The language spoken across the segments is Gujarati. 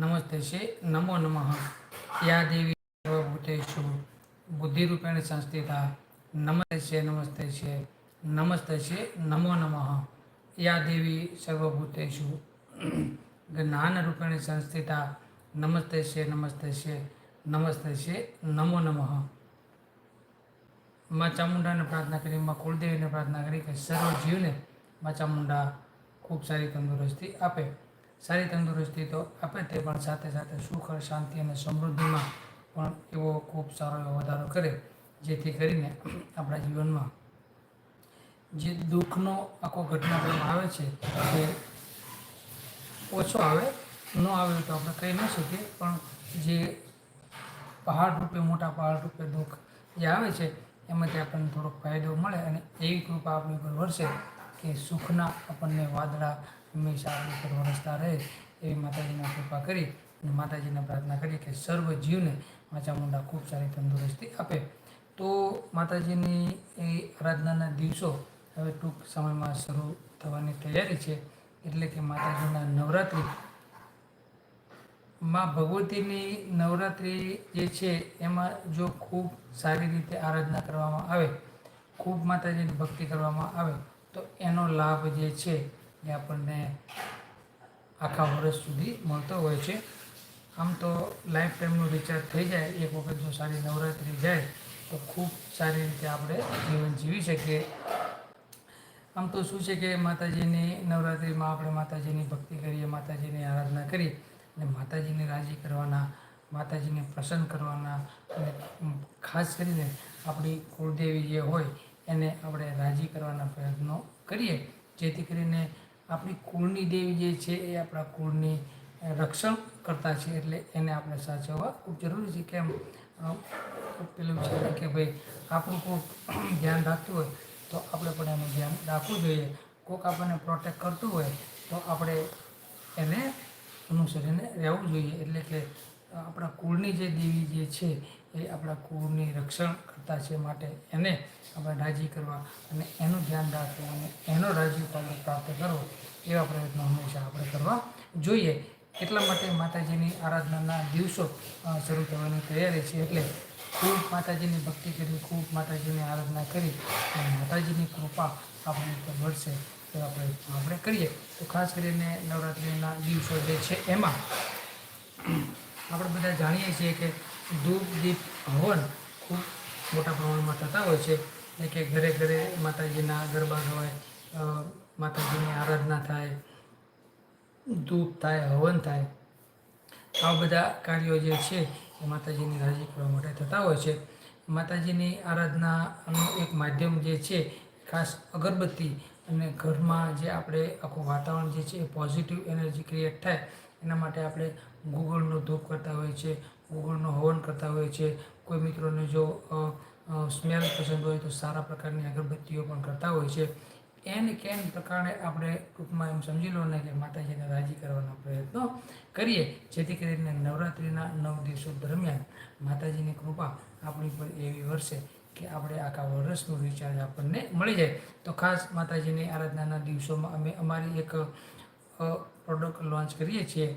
નમસ્તે છે, નમો નમઃ. યા દેવી સર્વભૂતેશુ બુદ્ધિરૂપેણ સંસ્થિતા. નમસ્તે છે નમસ્તે છે નમસ્તે છે, નમો નમઃ. યા દેવી સર્વભૂતેશુ, જ્ઞાનરૂપેણ સંસ્થિતા. નમસ્તે છે નમસ્તે છે નમસ્તે છે, નમો નમઃ. માં ચામુંડાને પ્રાર્થના કરી, માં કુળદેવીને પ્રાર્થના કરી કે સર્વ જીવને માં ચામુંડા ખૂબ સારી તંદુરસ્તી આપે. સારી તંદુરસ્તી તો આપે તે પણ સાથે સાથે સુખ, શાંતિ અને સમૃદ્ધિમાં પણ એવો ખૂબ સારો એવો વધારો કરે, જેથી કરીને આપણા જીવનમાં જે દુઃખનો આખો ઘટનાક્રમ આવે છે તે ઓછો આવે, ન આવે તો આપણે કહી ન શકીએ, પણ જે પહાડ રૂપે, મોટા પહાડ રૂપે દુઃખ જે આવે છે, એમાંથી આપણને થોડોક ફાયદો મળે અને એવી કૃપા આપણી ઉપર વરસે કે સુખના આપણને વાદળા હંમેશા આપણી ઉપર વરસતા રહે એવી માતાજીના કૃપા કરી અને માતાજીને પ્રાર્થના કરી કે સર્વ જીવને માચા મુંડા ખૂબ સારી તંદુરસ્તી આપે. તો માતાજીની એ આરાધનાના દિવસો હવે ટૂંક સમયમાં શરૂ થવાની તૈયારી છે. એટલે કે માતાજીના નવરાત્રિ. માં ભગવતીની નવરાત્રિ જે છે એમાં જો ખૂબ સારી રીતે આરાધના કરવામાં આવે, ખૂબ માતાજીની ભક્તિ કરવામાં આવે, તો એનો લાભ જે છે એ આપણને આખા વર્ષ સુધી મળતો હોય છે. આમ તો લાઈફ ટાઈમનું રિચાર્જ થઈ જાય, એક વખત જો સારી નવરાત્રિ જાય, તો ખૂબ સારી રીતે આપણે જીવન જીવી શકીએ. આમ તો શું છે કે માતાજીની નવરાત્રિમાં આપણે માતાજીની ભક્તિ કરીએ, માતાજીની આરાધના કરી અને માતાજીને રાજી કરવાના, માતાજીને પ્રસન્ન કરવાના અને ખાસ કરીને આપણી કુળદેવી જે હોય એને આપણે રાજી કરવાના પ્રયત્નો કરીએ. જેથી કરીને આપણી કુળની દેવી જે છે એ આપણા કુળની રક્ષણ કરતા છે એટલે એને આપણે સાચવવા ખૂબ જરૂરી છે કેમ? પેલું છે કે ભાઈ આપણું કોઈક ધ્યાન રાખતું હોય તો આપણે પણ એનું ધ્યાન રાખવું જોઈએ. કોઈક આપણને પ્રોટેક્ટ કરતું હોય તો આપણે એને અનુસરીને રહેવું જોઈએ. એટલે કે આપણા કુળની જે દેવી જે છે એ આપણા કુળની રક્ષણ કરતા છે માટે એને આપણે રાજી કરવા અને એનું ધ્યાન રાખવું અને એનો રાજી આપણે પ્રાપ્ત કરવો એવા પ્રયત્નો હંમેશા આપણે કરવા જોઈએ. એટલા માટે માતાજીની આરાધનાના દિવસો શરૂ થવાની તૈયારી છે એટલે ખૂબ માતાજીની ભક્તિ કરી, ખૂબ માતાજીની આરાધના કરી અને માતાજીની કૃપા આપણી ઉપર વળશે એવા પ્રયત્નો આપણે કરીએ. તો ખાસ કરીને નવરાત્રિના દિવસો જે છે એમાં આપણે બધા જાણીએ છીએ કે ધૂપ દીપ હવન ખૂબ મોટા પ્રમાણમાં થતા હોય છે. એટલે કે ઘરે ઘરે માતાજીના ગરબા ગવાય માતાજીની આરાધના થાય ધૂપ થાય, હવન થાય. આ બધા કાર્યો જે છે એ માતાજીની રાજી કરવા માટે થતા હોય છે. માતાજીની આરાધનાનું એક માધ્યમ જે છે ખાસ અગરબત્તી અને ઘરમાં જે આપણે આખું વાતાવરણ જે છે એ પોઝિટિવ એનર્જી ક્રિએટ થાય, એના માટે આપણે ગૂગળનો ધૂપ કરતા હોય છીએ ગૂગળનો હવન કરતા હોય છે. કોઈ મિત્રોને જો સ્મેલ પસંદ હોય તો સારા પ્રકારની અગરબત્તીઓ પણ કરતા હોય છે. એન કેન પ્રકારે આપણે ટૂંકમાં એમ સમજી લો ને કે માતાજીને રાજી કરવાનો પ્રયત્નો કરીએ. જેથી કરીને નવરાત્રિના નવ દિવસો દરમિયાન માતાજીની કૃપા આપણી પર એવી વર્ષે કે આપણે આખા વર્ષનું રિચાર્જ આપણને મળી જાય. તો ખાસ માતાજીની આરાધનાના દિવસોમાં અમે અમારી એક પ્રોડક્ટ લોન્ચ કરીએ છીએ.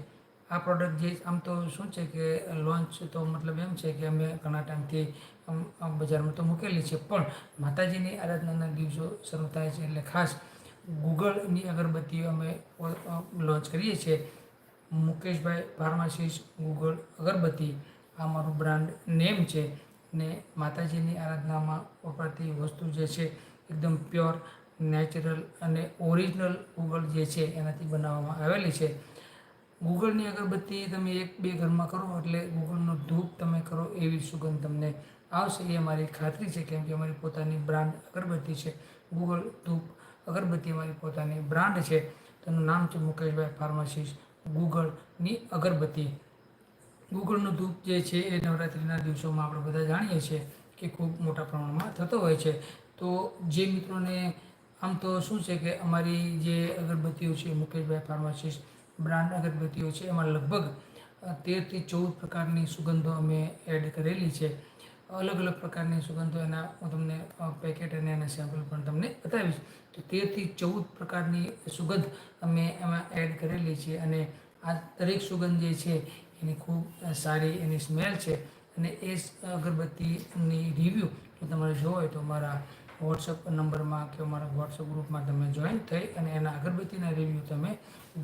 આ પ્રોડક્ટ જે આમ તો શું છે કે લોન્ચ તો મતલબ એમ છે કે અમે ઘણા ટાઈમથી બજારમાં તો મૂકેલી છે. પણ માતાજીની આરાધનાના દિવસો શરૂ થાય છે એટલે ખાસ ગૂગલની અગરબત્તીઓ અમે લોન્ચ કરીએ છીએ. મુકેશભાઈ ફાર્માસિસ્ટ, ગૂગલ અગરબત્તી, આ મારું બ્રાન્ડ નેમ છે. ને માતાજીની આરાધનામાં વપરાતી વસ્તુ જે છે, એકદમ પ્યોર નેચરલ અને ઓરિજિનલ ગૂગલ જે છે, એનાથી બનાવવામાં આવેલી છે. ગૂગળની અગરબત્તી તમે એક બે ઘરમાં કરો, એટલે ગૂગળનો ધૂપ તમે કરો એવી સુગંધ તમને આવશે. એ અમારી ખાતરી છે, કેમ કે અમારી પોતાની બ્રાન્ડ અગરબત્તી છે. ગૂગળ ધૂપ અગરબત્તી અમારી પોતાની બ્રાન્ડ છે. તેનું નામ છે મુકેશભાઈ ફાર્માસિસ્ટ. ગૂગળની અગરબત્તી. ગૂગળનું ધૂપ જે છે, એ નવરાત્રિના દિવસોમાં આપણે બધા જાણીએ છીએ કે ખૂબ મોટા પ્રમાણમાં થતો હોય છે. તો જે મિત્રોને, આમ તો શું છે કે અમારી જે અગરબત્તીઓ છે, મુકેશભાઈ ફાર્માસિસ્ટ બ્રાન્ડ અગરબત્તીઓ છે, એમાં લગભગ તેરથી ચૌદ પ્રકારની સુગંધો અમે એડ કરેલી છે. અલગ અલગ પ્રકારની સુગંધો એના હું તમને પેકેટ અને એના સેમ્પલ પણ તમને બતાવીશ. તો તેરથી ચૌદ પ્રકારની સુગંધ અમે એમાં એડ કરેલી છે અને આ દરેક સુગંધ જે છે, એની ખૂબ સારી એની સ્મેલ છે. અને એ અગરબત્તીની રિવ્યૂ તમારે જોવો હોય તો મારા વોટ્સઅપ નંબરમાં કે અમારા વોટ્સઅપ ગ્રુપમાં તમે જોઈન થઈ અને એના અગરબત્તીના રિવ્યૂ તમે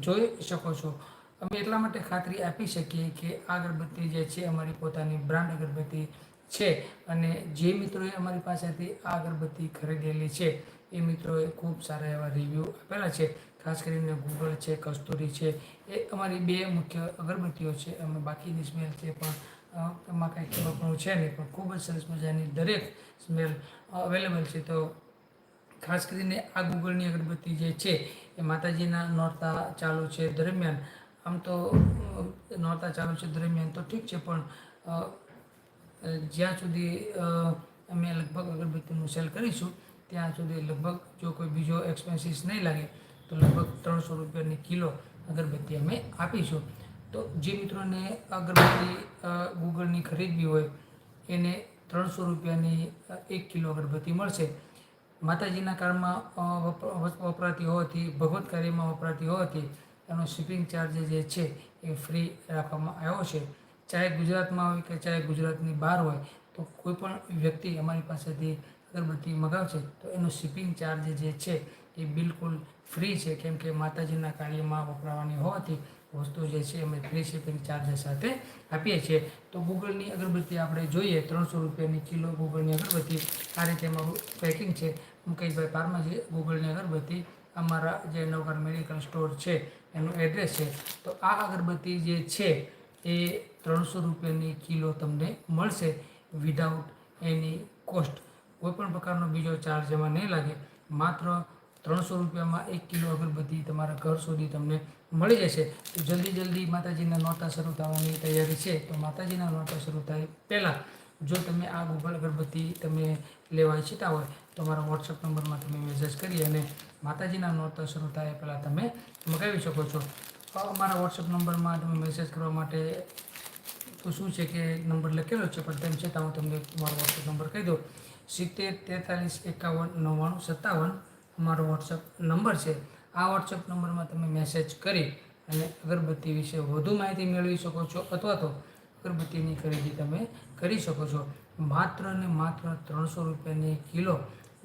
જોઈ શકો છો. અમે એટલા માટે ખાતરી આપી શકીએ કે આ અગરબત્તી જે છે અમારી પોતાની બ્રાન્ડ અગરબત્તી છે અને જે મિત્રોએ અમારી પાસેથી આ અગરબત્તી ખરીદેલી છે, એ મિત્રોએ ખૂબ સારા એવા રિવ્યૂ આપેલા છે. ખાસ કરીને ગૂગલ છે કસ્તુરી છે, એ અમારી બે મુખ્ય અગરબત્તીઓ છે. અમે બાકીની સ્મેલ છે પણ એમાં કાંઈ કહેવાનું છે નહીં, પણ ખૂબ જ સરસ મજાની દરેક સ્મેલ અવેલેબલ છે. તો ખાસ કરીને આ ગૂગલની અગરબત્તી જે છે, એ માતાજીના નોરતા ચાલુ છે દરમિયાન. આમ તો નોરતા ચાલુ છે દરમિયાન તો ઠીક છે, પણ જ્યાં સુધી અમે લગભગ અગરબત્તીનું સેલ કરીશું, ત્યાં સુધી લગભગ જો કોઈ બીજો એક્સપેન્સીસ નહીં લાગે, તો લગભગ ત્રણસો રૂપિયાની કિલો અગરબત્તી અમે આપીશું. તો જે મિત્રોને અગરબત્તી ગૂગલની ખરીદવી હોય, એને ત્રણસો રૂપિયાની એક કિલો અગરબત્તી મળશે. માતાજીના કાળમાં વપરાતી હોવાથી, ભગવત કાર્યમાં વપરાતી હોવાથી, એનો શિપિંગ ચાર્જ જે છે, એ ફ્રી રાખવામાં આવ્યો છે. ચાહે ગુજરાતમાં હોય કે ચાહે ગુજરાતની બહાર હોય, તો કોઈ પણ વ્યક્તિ અમારી પાસેથી અગરબત્તી મગાવશે, તો એનો શિપિંગ ચાર્જ જે છે, એ બિલકુલ ફ્રી છે, કેમ કે માતાજીના કાર્યમાં વપરાવાની હોવાથી વસ્તુ જે છે અમે ફ્રી શિપિંગ ચાર્જ સાથે આપીએ છીએ. તો ગૂગલની અગરબત્તી આપણે જોઈએ, ત્રણસો રૂપિયાની કિલો ગૂગલની અગરબત્તી. આ રીતે અમારું પેકિંગ છે. મુકેશભાઈ પારમાજી, ગૂગલની અગરબત્તી અમારા જે નવકાર મેડિકલ સ્ટોર છે, એનું એડ્રેસ છે. તો આ અગરબત્તી જે છે, એ ત્રણસો રૂપિયાની કિલો તમને મળશે વિધાઉટ એની કોસ્ટ કોઈપણ પ્રકારનો બીજો ચાર્જ એમાં નહીં લાગે. માત્ર ત્રણસો રૂપિયામાં એક કિલો અગરબત્તી તમારા ઘર સુધી તમને મળી જશે. તો જલ્દી જલ્દી માતાજીના નોરતા શરૂ થવાની તૈયારી છે. તો માતાજીના નોરતા શરૂ થાય પહેલાં જો તમે આ ગૂગલ અગરબત્તી તમે લેવા ઈચ્છતા હોય તો મારા વોટ્સઅપ નંબરમાં તમે મેસેજ કરી અને માતાજીના નોરતા શરૂ થાય પહેલાં તમે મગાવી શકો છો. મારા વોટ્સઅપ નંબરમાં તમે મેસેજ કરવા માટે તો શું છે કે નંબર લખેલો છે, પણ તેમ છતાં હું તમને મારો વોટ્સઅપ નંબર કહી દઉં. સિત્તેર તેતાલીસ એકાવન નવ્વાણું સત્તાવન અમારો વોટ્સઅપ નંબર છે. આ વોટ્સઅપ નંબરમાં તમે મેસેજ કરી અને અગરબત્તી વિશે વધુ માહિતી મેળવી શકો છો અથવા તો અગરબત્તીની ખરીદી તમે કરી શકો છો. માત્ર ને માત્ર ત્રણસો રૂપિયાની કિલો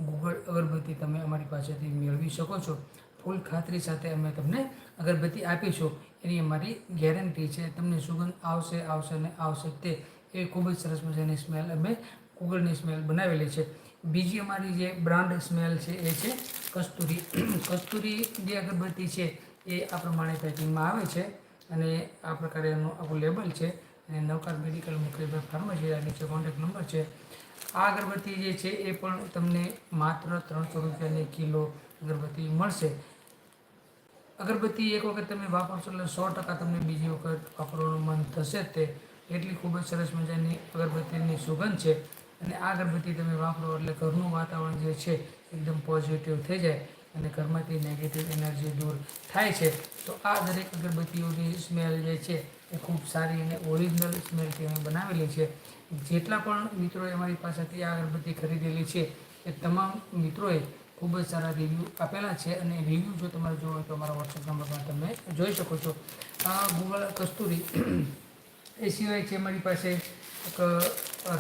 ગૂગલ અગરબત્તી તમે અમારી પાસેથી મેળવી શકો છો. ફૂલ ખાતરી સાથે અમે તમને અગરબત્તી આપીશું. એની અમારી ગેરંટી છે. તમને સુગંધ આવશે આવશે ને આવશે તે એ ખૂબ જ સરસ મજાની સ્મેલ અમે ગૂગલની સ્મેલ બનાવેલી છે. બીજી અમારી જે બ્રાન્ડ સ્મેલ છે એ છે કસ્તુરી. કસ્તુરી જે અગરબત્તી છે એ આ પ્રમાણે પેકિંગમાં આવે છે અને આ પ્રકારે એનું આખું લેબલ છે અને નવકાર મેડિકલ મુખ્યભાઈ ફાર્મસી આ નીચે કોન્ટેક્ટ નંબર છે. આ અગરબત્તી જે છે એ પણ તમને માત્ર ત્રણસો રૂપિયાની કિલો અગરબત્તી મળશે. અગરબત્તી એક વખત તમે વાપરશો એટલે સો ટકા તમને બીજી વખત વાપરવાનું મન થશે જ તે. એટલી ખૂબ જ સરસ મજાની અગરબત્તીની સુગંધ છે. અને આ અગરબત્તી તમે વાપરો એટલે ઘરનું વાતાવરણ જે છે એકદમ પોઝિટિવ થઈ જાય અને ઘરમાંથી નેગેટિવ એનર્જી દૂર થાય છે. તો આ દરેક અગરબત્તીઓની સ્મેલ જે છે એ ખૂબ સારી અને ઓરિજિનલ સ્મેલથી અમે બનાવેલી છે. જેટલા પણ મિત્રોએ અમારી પાસેથી આ અગરબત્તી ખરીદેલી છે એ તમામ મિત્રોએ ખૂબ જ સારા રિવ્યૂ આપેલા છે અને રિવ્યૂ જો તમારે જોવો હોય તો અમારા વોટ્સઅપ નંબરમાં તમે જોઈ શકો છો. આ ગૂગલ કસ્તુરી એ સિવાય છે અમારી પાસે એક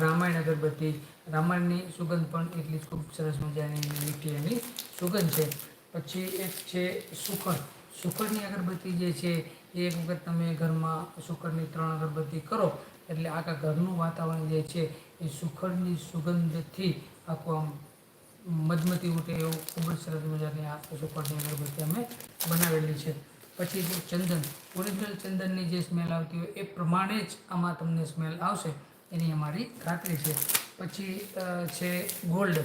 રામાયણ અગરબત્તી. રામાયણની સુગંધ પણ એટલી જ ખૂબ સરસ મજાની મીઠી એની સુગંધ છે. પછી એક છે સુખડ. સુખડની અગરબત્તી જે છે, એ એક વખત તમે ઘરમાં સુખડની ત્રણ અગરબત્તી કરો, એટલે આખા ઘરનું વાતાવરણ જે છે, એ સુખડની સુગંધથી આખું આમ મધમતી ઉઠે એવું ખૂબ જ સરસ મજાની આ સુખડની અગરબત્તી અમે બનાવેલી છે. પછી જે ચંદન, ઓરિજિનલ ચંદનની જે સ્મેલ આવતી હોય એ પ્રમાણે જ આમાં તમને સ્મેલ આવશે. એની અમારી ખાતરી છે. પછી છે ગોલ્ડ.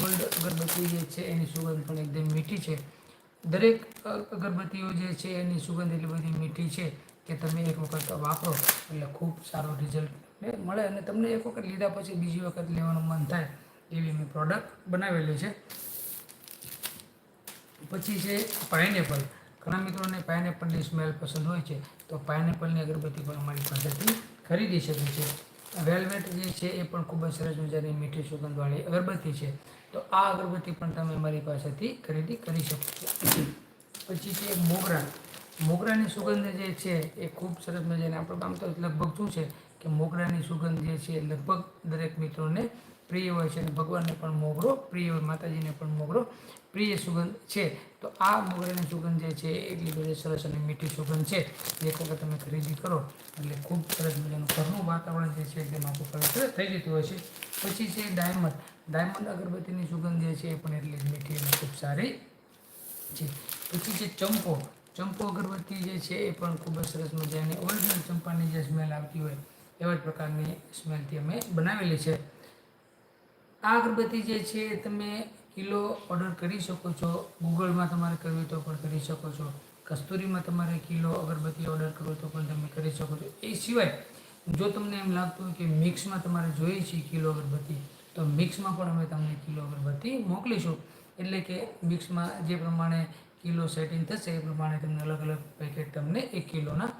ગોલ્ડ અગરબત્તી જે છે એની સુગંધ પણ એકદમ મીઠી છે. દરેક અગરબત્તીઓ જે છે એની સુગંધ એટલી બધી મીઠી છે કે તમે એક વખત વાપરો એટલે ખૂબ સારો રિઝલ્ટ મળે અને તમને એક વખત લીધા પછી બીજી વખત લેવાનું મન થાય એવી મેં પ્રોડક્ટ બનાવેલી છે. પછી છે પાઇનેપલ ઘણા મિત્રોને પાઇનેપલની સ્મેલ પસંદ હોય છે, તો પાઇનેપલની અગરબત્તી પણ અમારી પાસેથી ખરીદી શકે છે વેલ્વેટ જે છે, એ પણ ખૂબ જ સરસ મજાની મીઠી સુગંધવાળી અગરબત્તી છે. તો આ અગરબત્તી પણ તમે અમારી પાસેથી ખરીદી કરી શકો છો પછી છે મોગરા. મોગરાની સુગંધ જે છે, એ ખૂબ સરસ મજાની, આપણું આમ તો લગભગ શું છે કે મોગરાની સુગંધ જે છે લગભગ દરેક મિત્રોને પ્રિય હોય છે અને ભગવાનને પણ મોગરો પ્રિય હોય, માતાજીને પણ મોગરો પ્રિય સુગંધ છે. તો આ મોગરાની સુગંધ જે છે એટલી બધી સરસ અને મીઠી સુગંધ છે જે વખત તમે ખરીદી કરો એટલે ખૂબ સરસ મજાનું ઘરનું વાતાવરણ જે છે એકદમ આખું પવિત્ર થઈ જતું હોય છે. પછી છે ડાયમંડ. ડાયમંડ અગરબત્તીની સુગંધ જે છે એ પણ એટલી જ મીઠી અને ખૂબ સારી છે. પછી છે ચંપો. ચંપો અગરબત્તી જે છે એ પણ ખૂબ જ સરસ મજાની ઓરિજિનલ ચંપાની જે સ્મેલ આવતી હોય એવા જ પ્રકારની સ્મેલથી અમે બનાવેલી છે. આ અગરબત્તી જે છે, તમે કિલો ઓર્ડર કરી શકો છો. ગૂગલમાં તમારે કરવી તો પણ કરી શકો છો. કસ્તુરીમાં તમારે કિલો અગરબત્તી ઓર્ડર કરવો તો પણ તમે કરી શકો છો. એ સિવાય, જો તમને એમ લાગતું હોય કે મિક્સમાં તમારે જોઈએ છે કિલો અગરબત્તી, તો મિક્સમાં પણ અમે તમને કિલો અગરબત્તી મોકલીશું. એટલે કે મિક્સમાં જે પ્રમાણે કિલો સેટિંગ થશે, એ પ્રમાણે તમને અલગ અલગ પેકેટ તમને એક કિલોના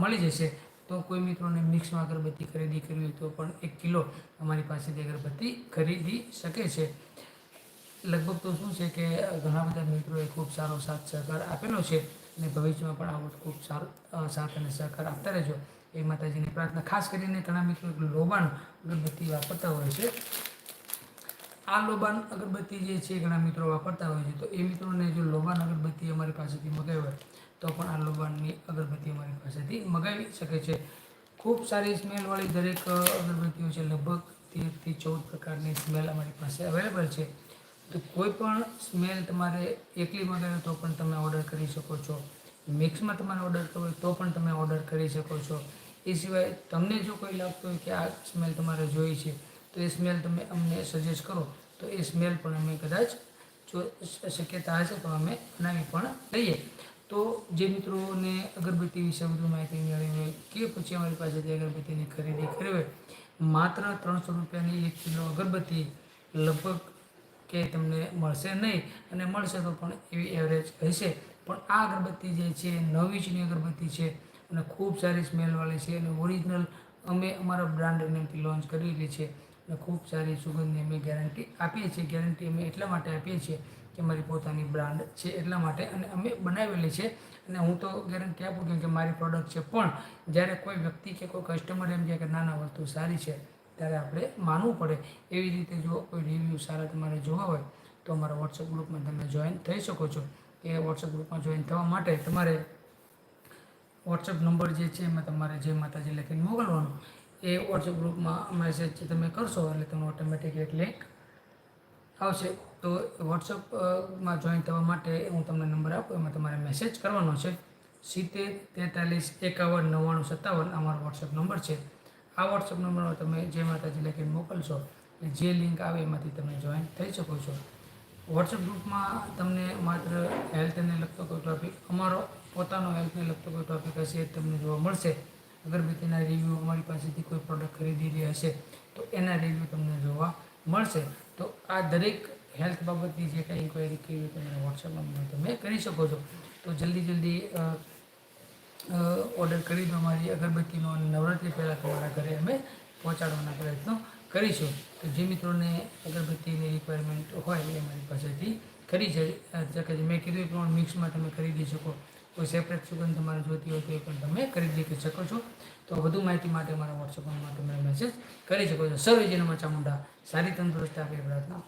મળી જશે. તો કોઈ મિત્રોને મિક્સમાં અગરબત્તી ખરીદી કરવી હોય તો પણ એક કિલો અમારી પાસેથી અગરબત્તી ખરીદી શકે છે. લગભગ તો શું છે કે ઘણા બધા મિત્રોએ ખૂબ સારો સાથ સહકાર આપેલો છે અને ભવિષ્યમાં પણ આવો ખૂબ સારો સાથ અને સહકાર આપતા રહેજો. એ માતાજીની પ્રાર્થના. ખાસ કરીને ઘણા મિત્રો લોબાણ અગરબત્તી વાપરતા હોય છે. આ લોબાન અગરબત્તી જે છે ઘણા મિત્રો વાપરતા હોય છે. તો એ મિત્રોને જો લોબાન અગરબત્તી અમારી પાસેથી મગાવી હોય તો પણ આ લોબાનની અગરબત્તી અમારી પાસેથી મગાવી શકે છે. ખૂબ સારી સ્મેલવાળી દરેક અગરબત્તીઓ છે. લગભગ તેરથી ચૌદ પ્રકારની સ્મેલ અમારી પાસે અવેલેબલ છે. તો કોઈ પણ સ્મેલ તમારે એકલી મગાવે તો પણ તમે ઓર્ડર કરી શકો છો. મિક્સમાં તમારે ઓર્ડર કરવો હોય તો પણ તમે ઓર્ડર કરી શકો છો. એ સિવાય તમને જો કોઈ લાગતું હોય કે આ સ્મેલ તમારે જોઈ છે, તો એ સ્મેલ તમે અમને સજેસ્ટ કરો. તો એ સ્મેલ પણ અમે કદાચ જો શક્યતા હશે તો અમે બનાવી પણ લઈએ. તો જે મિત્રોને અગરબત્તી વિશે વધુ માહિતી મેળવી હોય કે પછી અમારી પાસેથી અગરબત્તીની ખરીદી કરવી હોય, માત્ર ત્રણસો રૂપિયાની એક કિલો અગરબત્તી લગભગ કે તમને મળશે નહીં અને મળશે તો પણ એવી એવરેજ હશે. પણ આ અગરબત્તી જે છે, નવી ઇંચની અગરબત્તી છે અને ખૂબ સારી સ્મેલવાળી છે અને ઓરિજિનલ અમે અમારા બ્રાન્ડ નેમથી લોન્ચ કરેલી છે અને ખૂબ સારી સુગંધની અમે ગેરંટી આપીએ છીએ. ગેરંટી અમે એટલા માટે આપીએ છીએ કે મારી પોતાની બ્રાન્ડ છે એટલા માટે અને અમે બનાવેલી છે. અને હું તો ગેરંટી આપું છું કે મારી પ્રોડક્ટ છે. પણ જ્યારે કોઈ વ્યક્તિ કે કોઈ કસ્ટમર એમ કહે કે ના ના, વસ્તુ સારી છે, ત્યારે આપણે માનવું પડે. એવી રીતે જો કોઈ રિવ્યૂ સારા તમારે જોવા હોય, તો અમારા વોટ્સઅપ ગ્રુપમાં તમે જોઈન થઈ શકો છો. એ વોટ્સઅપ ગ્રુપમાં જોઈન થવા માટે તમારે વોટ્સઅપ નંબર જે છે, એમાં તમારે જે માતાજી લખીને મોકલવાનું. એ વોટ્સઅપ ગ્રુપમાં મેસેજ તમે કરશો, એટલે તમને ઓટોમેટિક એક લિંક આવશે. તો વોટ્સઅપમાં જોઈન થવા માટે હું તમને નંબર આપું, એમાં તમારે મેસેજ કરવાનો છે. સિત્તેર, તેતાલીસ, એકાવન, નવ્વાણું, સત્તાવન અમારો વોટ્સઅપ નંબર છે. આ વોટ્સઅપ નંબરમાં તમે જે માતાજી લખીને મોકલશો જે લિંક આવે એમાંથી તમે જોઈન થઈ શકો છો. વોટ્સઅપ ગ્રુપમાં તમને માત્ર હેલ્થને લગતો કોઈ ટોપિક અમારો પોતાનો હેલ્થને લગતો કોઈ ટોપિક હશે એ તમને જોવા મળશે. અગરબત્તીના રિવ્યૂ અમારી પાસેથી કોઈ પ્રોડક્ટ ખરીદેલી હશે તો એના રિવ્યૂ તમને જોવા મળશે. તો આ દરેક હેલ્થ બાબતની જે કાંઈ ઇન્ક્વાયરી કરવી હોય તમે વોટ્સઅપ નંબર તમે કરી શકો છો. તો જલ્દી જલ્દી ઓર્ડર કરી દો અમારી અગરબત્તીનો નવરાત્રિ પહેલાં તમારા ઘરે અમે પહોંચાડવાના પ્રયત્નો કરીશું. તો જે મિત્રોને અગરબત્તીની રિક્વાયરમેન્ટ હોય એ અમારી પાસેથી કરી છે. કે મેં કીધું એ પ્રમાણે મિક્સમાં તમે ખરીદી શકો. કોઈ સેપરેટ સુગંધ તમારે જોતી હોય તો એ પણ તમે ખરીદી શકો છો. તો વધુ માહિતી માટે મારા વોટ્સઅપમાં તમે મેસેજ કરી શકો છો. સર્વે જેનામાં ચામુંડા. સારી તંદુરસ્તી આપે પ્રાર્થના.